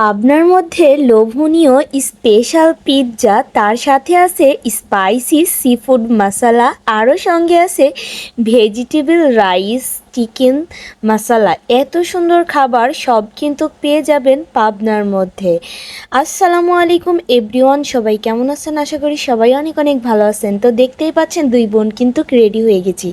পাবনার মধ্যে লোভনীয় স্পেশাল পিৎজা, তার সাথে আছে স্পাইসি সি ফুড মশলা, আরও সঙ্গে আছে ভেজিটেবল রাইস চিকেন মশলা। এত সুন্দর খাবার সব কিন্তু পেয়ে যাবেন পাবনার মধ্যে। আসসালামু আলাইকুম এভরিওয়ান, সবাই কেমন আছেন? আশা করি সবাই অনেক অনেক ভালো আছেন। তো দেখতেই পাচ্ছেন দুই বোন কিন্তু রেডি হয়ে গেছি।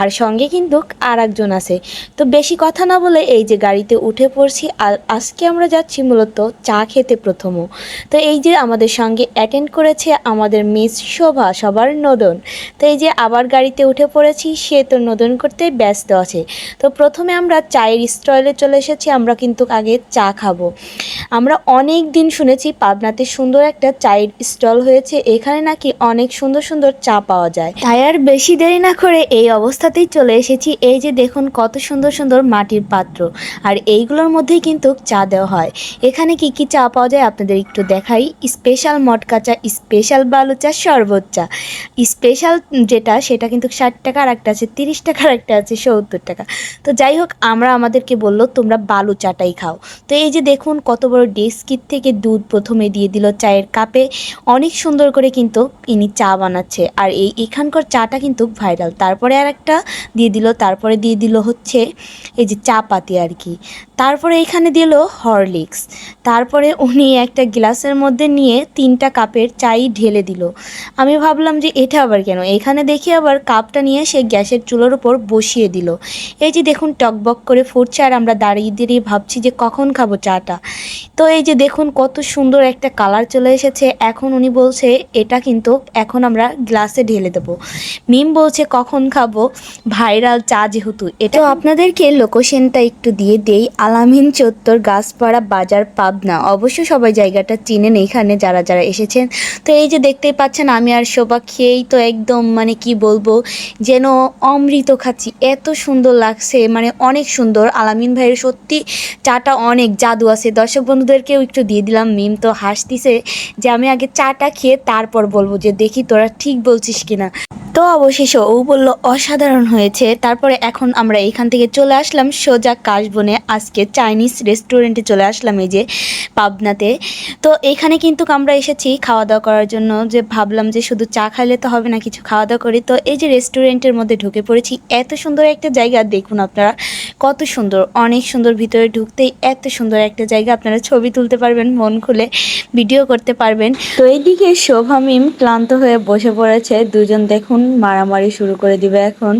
আর সঙ্গে কিন্তু আর একজন আছে। তো বেশি কথা না বলে এই যে গাড়িতে উঠে পড়ছি, আর আজকে আমরা যাচ্ছি মূলত চা খেতে প্রথমও। তো এই যে আমাদের সঙ্গে অ্যাটেন্ড করেছে আমাদের মিস শোভা, সবার নদন। তো এই যে আবার গাড়িতে উঠে পড়েছি, সে তো নদন করতে ব্যস্ত আছে। তো প্রথমে আমরা চায়ের স্টলে চলে এসেছি, আমরা কিন্তু আগে চা খাব। আমরা অনেক দিন শুনেছি পাবনাতে সুন্দর একটা চায়ের স্টল হয়েছে, এখানে নাকি অনেক সুন্দর সুন্দর চা পাওয়া যায়। তাই আর বেশি দেরি না করে এই অবস্থাতেই চলে এসেছি, এই যে দেখুন কত সুন্দর সুন্দর মাটির পাত্র, আর এইগুলোর মধ্যেই কিন্তু চা দেওয়া হয়। এখানে কি কি চা পাওয়া যায় আপনাদের একটু দেখাই। স্পেশাল মটকা চা, স্পেশাল বালু চা, শরবত চা। স্পেশাল যেটা, সেটা কিন্তু ষাট টাকা আর একটা আছে, তিরিশ টাকার একটা আছে, সত্তর টাকা। তো যাই হোক, আমরা আমাদেরকে বলল, তোমরা বালু চাটাই খাও। তো এই যে দেখুন, কত বড় ডেস্কির থেকে দুধ প্রথমে দিয়ে দিল চায়ের কাপে। অনেক সুন্দর করে কিন্তু ইনি চা বানাচ্ছে। আর এই এখানকার চাটা কিন্তু ভাইরাল। তারপরে আর একটা দিয়ে দিল, তারপরে দিয়ে দিল হচ্ছে এই যে চা পাতি আর কি। তারপরে এখানে দিল হরলিক্স। তারপরে উনি একটা গ্লাসের মধ্যে নিয়ে তিনটা কাপের চাই ঢেলে দিল। আমি ভাবলাম যে এটা আবার কেন? এখানে দেখি আবার কাপটা নিয়ে সে গ্যাসের চুলোর উপর বসিয়ে দিল। এই যে দেখুন টকবক করে ফুটছে আর আমরা দাঁড়িয়ে দাঁড়িয়ে ভাবছি যে কখন খাব চাটা। তো এই যে দেখুন, কত সুন্দর একটা কালার চলে এসেছে। এখন উনি বলছে, এটা কিন্তু এখন আমরা গ্লাসে ঢেলে দেবো। মিম বলছে, কখন খাব? ভাইরাল চা যেহেতু। এটা আপনাদেরকে লোকেশনটা একটু দিয়ে দেই। আলামিন চত্বর, গাছপাড়া বাজার, পাবনা। অবশ্য সবাই জায়গাটা চিনেন এইখানে যারা যারা এসেছেন। তো এই যে দেখতেই পাচ্ছেন, আমি আর শোভা খেয়েই তো একদম মানে কি বলব, যেন অমৃত খাচ্ছি। এত সুন্দর লাগছে মানে অনেক সুন্দর। আলামিন ভাইয়ের সত্যি চাটা অনেক জাদু আছে। দর্শক বন্ধুদেরকেও একটু দিয়ে দিলাম মিম তো হাসতিছে যে আমি আগে চাটা খেয়ে তারপর বলব যে দেখি তোরা ঠিক বলছিস কিনা। তো অবশেষে ও বলল, অসাধারণ হয়েছে। তারপরে এখন আমরা এখান থেকে চলে আসলাম সোজা কাশবনে। আজকে চাইনিজ রেস্টুরেন্টে চলে আসলাম এই যে পাবনাতে। তো এখানে কিন্তু আমরা এসেছি খাওয়া দাওয়া করার জন্য যে ভাবলাম যে শুধু চা খাইলে তো হবে না, কিছু খাওয়া দাওয়া করি। তো এই যে রেস্টুরেন্টের মধ্যে ঢুকে পড়েছি। এত সুন্দর একটা জায়গা দেখুন আপনারা কত সুন্দর, অনেক সুন্দর ভিতরে ঢুকতেই এত সুন্দর একটা জায়গা আপনারা ছবি তুলতে পারবেন, মন খুলে ভিডিও করতে পারবেন। তো এইদিকে শোভা মিম ক্লান্ত হয়ে বসে পড়েছে, দুজন দেখুন মারামারি শুরু করে দিবে এখন।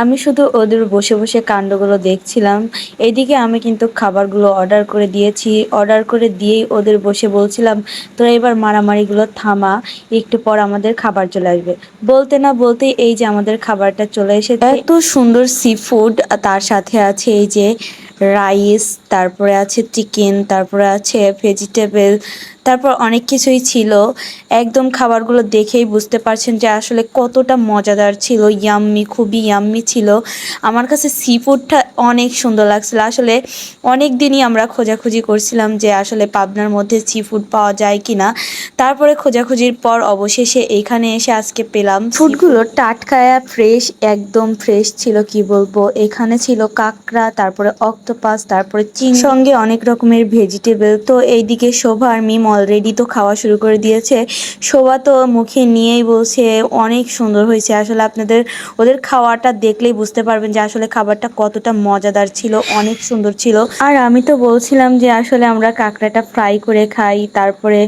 আমি শুধু ওদের বসে বসে কাণ্ডগুলো দেখছিলাম। এদিকে আমি কিন্তু খাবারগুলো অর্ডার করে দিয়েছি, অর্ডার করে দিয়েই ওদের বসে বলছিলাম, তোরা এবার মারামারিগুলো থামা, একটু পর আমাদের খাবার চলে আসবে। বলতে না বলতেই এই যে আমাদের খাবারটা চলে এসেছে। এত সুন্দর সি ফুড তার সাথে আছে এই যে রাইস তারপরে আছে চিকেন তারপরে আছে ভেজিটেবল তারপর অনেক কিছুই ছিল। একদম খাবারগুলো দেখেই বুঝতে পারছেন যে আসলে কতটা মজাদার ছিল ইয়াম্মি খুবই ইয়াম্মি ছিল। আমার কাছে সি ফুডটা অনেক সুন্দর লাগছিল। আসলে অনেক দিনই আমরা খোঁজাখুঁজি করছিলাম যে আসলে পাবনার মধ্যে সি ফুড পাওয়া যায় কি না তারপরে খোঁজাখুঁজির পর অবশেষে এইখানে এসে আজকে পেলাম ফুডগুলো টাটকায়া ফ্রেশ একদম ফ্রেশ ছিল কি বলব? এখানে ছিল কাঁকড়া তারপরে অক্টোপাস তারপরে চিং সঙ্গে অনেক রকমের ভেজিটেবল তো এইদিকে শোভা আর মিম অলরেডি তো খাওয়া শুরু করে দিয়েছে। শোভা তো মুখে নিয়েই বলছে, অনেক সুন্দর হয়েছে। আসলে আপনাদের, ওদের খাওয়াটা দেখলেই বুঝতে পারবেন যে আসলে খাবারটা কতটা মজাদার ছিল, অনেক সুন্দর ছিল। আর আমি তো বলছিলাম যে আসলে আমরা কাঁকড়াটা ফ্রাই করে খাই, তারপরে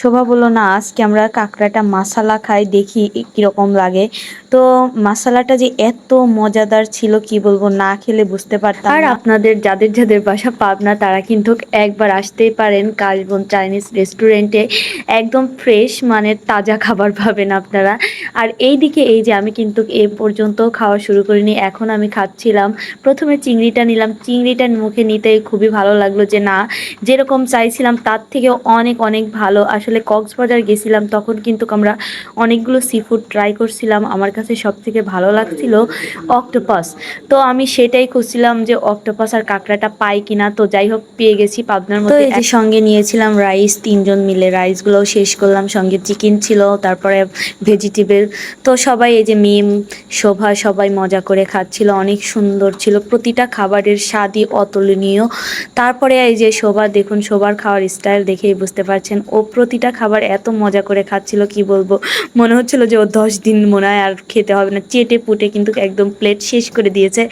শোভা বলল না আজকে আমরা কাঁকড়াটা মাসালা খাই দেখি কীরকম লাগে। তো মাসালাটা যে এত মজাদার ছিল কি বলব না খেলে বুঝতে পারতাম আর আপনাদের যাদের যাদের বাসা পাবনা তারা কিন্তু একবার আসতেই পারেন কাশবন চাইনিজ রেস্টুরেন্টে। একদম ফ্রেশ মানে তাজা খাবার পাবেন আপনারা। আর এই দিকে এই যে আমি কিন্তু এ পর্যন্ত খাওয়া শুরু করিনি এখন আমি খাচ্ছিলাম। প্রথমে চিংড়িটা নিলাম চিংড়িটা মুখে নিতে খুবই ভালো লাগল যে না যেরকম চাইছিলাম তার থেকেও অনেক অনেক ভালো। আর আসলে কক্সবাজার গেছিলাম তখন কিন্তু আমরা অনেকগুলো সি ফুড ট্রাই করছিলাম। আমার কাছে সব থেকে ভালো লাগছিল অক্টোপাস তো আমি সেটাই খুঁজছিলাম যে অক্টোপাস আর কাঁকড়াটা পাই কিনা। তো যাই হোক পেয়ে গেছি পাবনার মধ্যে এই যে সঙ্গে নিয়েছিলাম রাইস তিনজন মিলে রাইসগুলোও শেষ করলাম। সঙ্গে চিকেন ছিল তারপরে ভেজিটেবল তো সবাই এই যে মিম শোভা সবাই মজা করে খাচ্ছিল অনেক সুন্দর ছিল। প্রতিটা খাবারের স্বাদই অতুলনীয়। তারপরে এই যে শোভা দেখুন শোভার খাওয়ার স্টাইল দেখেই বুঝতে পারছেন। ও প্রতিটা খাবার এত মজা করে খাচ্ছিল, কি বলব? মনে হচ্ছিল যে ও দশ দিন মনে হয় আর খেতে হবে না। চেটে পুটে কিন্তু একদম প্লেট শেষ করে দিয়েছে।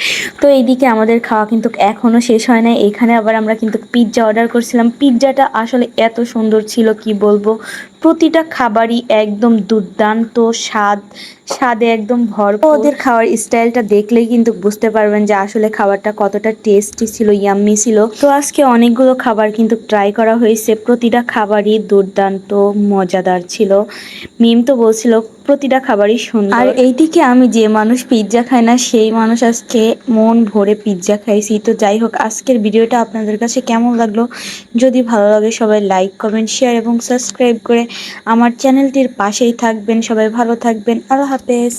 তো এইদিকে আমাদের খাওয়া কিন্তু এখনও শেষ হয় না এখানে আবার আমরা কিন্তু পিৎজা অর্ডার করছিলাম। পিৎজাটা আসলে এত সুন্দর ছিল, কি বলব? প্রতিটা খাবারই একদম দুর্দান্ত স্বাদ, স্বাদে একদম ভরপুর। ওদের খাওয়ার স্টাইলটা দেখলেই কিন্তু বুঝতে পারবেন যে আসলে খাবারটা কতটা টেস্টি ছিল ইয়াম্মি ছিল। তো আজকে অনেকগুলো খাবার কিন্তু ট্রাই করা হয়েছে। প্রতিটা খাবারই দুর্দান্ত, মজাদার ছিল। মিম তো বলছিল, প্রতিটা খাবারই সুন্দর। আর এইদিকে আমি যে মানুষ পিৎজা খায় না, সেই মানুষ আজকে মন ভরে পিৎজা খাইছি। তো যাই হোক, আজকের ভিডিওটা আপনাদের কাছে কেমন লাগল? যদি ভালো লাগে, সবাই লাইক কমেন্ট শেয়ার এবং সাবস্ক্রাইব করে আমার চ্যানেলটির পাশেই থাকবেন। সবাই ভালো থাকবেন। আল্লাহ হাফেজ।